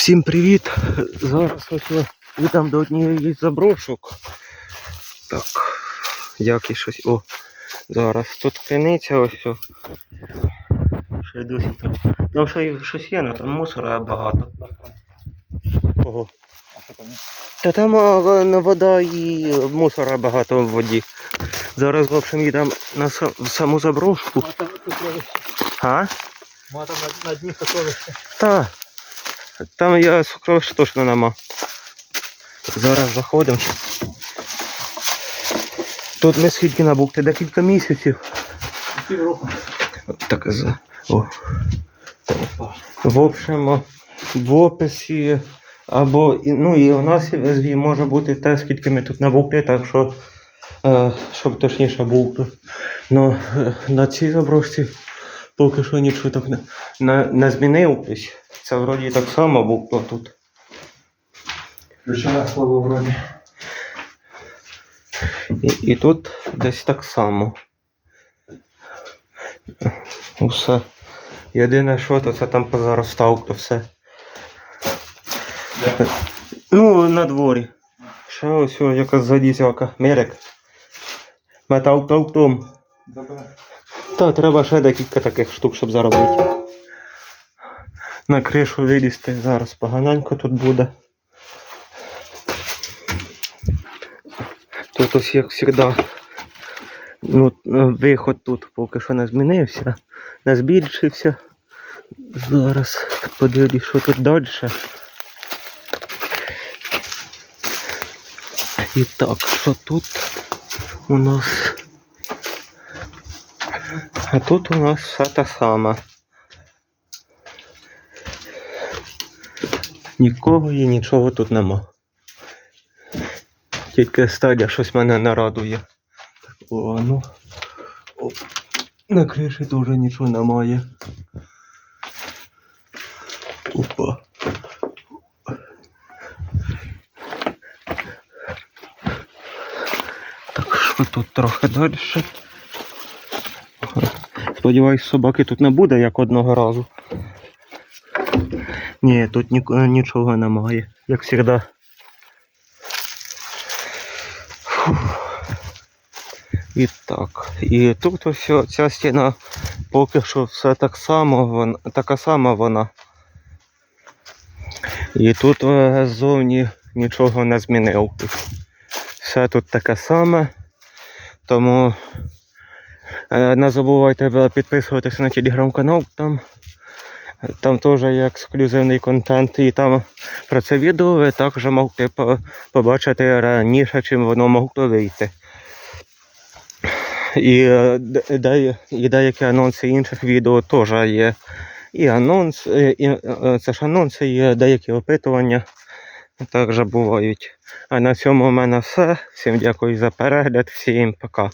Всім привіт! Зараз я йдам до однієї заброшок. Так, як і щось. О, зараз тут криниця ось. О. Ще досі там. Там ще й щось є, але там мусора багато. Ого. Та там на вода і мусора багато в воді. Зараз, в общем, їдемо на в саму заброшку. А? Мата на, дні сокровище. Та. Там я сокровища точно нема. Зараз заходимо. Тут ми скільки набукти, декілька місяців. Півроку. Так, за. О. В общем, в описі або ну і у нас може бути те, скільки ми тут набукли, так що е, щоб точніше було. Ну е, на цій заброшці поки що нічого так не, не, не змінилось. Це вроді так само було тут. Ключове слово вроді. І, і тут десь так само. Усе. Єдине, що то це там позаростав, то все. Ну, на дворі. Ще ось якась залізяка. Мерик. Метал толктом. Добре. Та треба ще декілька таких штук, щоб заробити. На кришу вилізти зараз поганенько тут буде. Тут ось як завжди. Ну, виход тут поки що не змінився, не збільшився. Зараз подивлюсь, що тут далі. І так, що тут у нас? А тут у нас все те саме. Нікого і нічого тут нема. Тільки стадія щось мене не радує. О, ну. Оп. На криші теж нічого немає. Опа. Так що тут трохи далі. Сподіваюсь, собаки тут не буде, як одного разу. Ні, тут ні, нічого немає, як завжди. І так. І тут ось ця стіна поки що все так само, вона, така сама вона. І тут е, ззовні нічого не змінилось. Все тут таке саме. Тому е, не забувайте е, підписуватися на телеграм-канал. Там, там теж є ексклюзивний контент. І там про це відео ви також по- побачити раніше, чим воно могло вийти. І, е, і деякі анонси інших відео теж є. І анонс, е, і, е, це ж анонси, є деякі опитування також бувають. А на цьому в мене все. Всім дякую за перегляд, всім пока.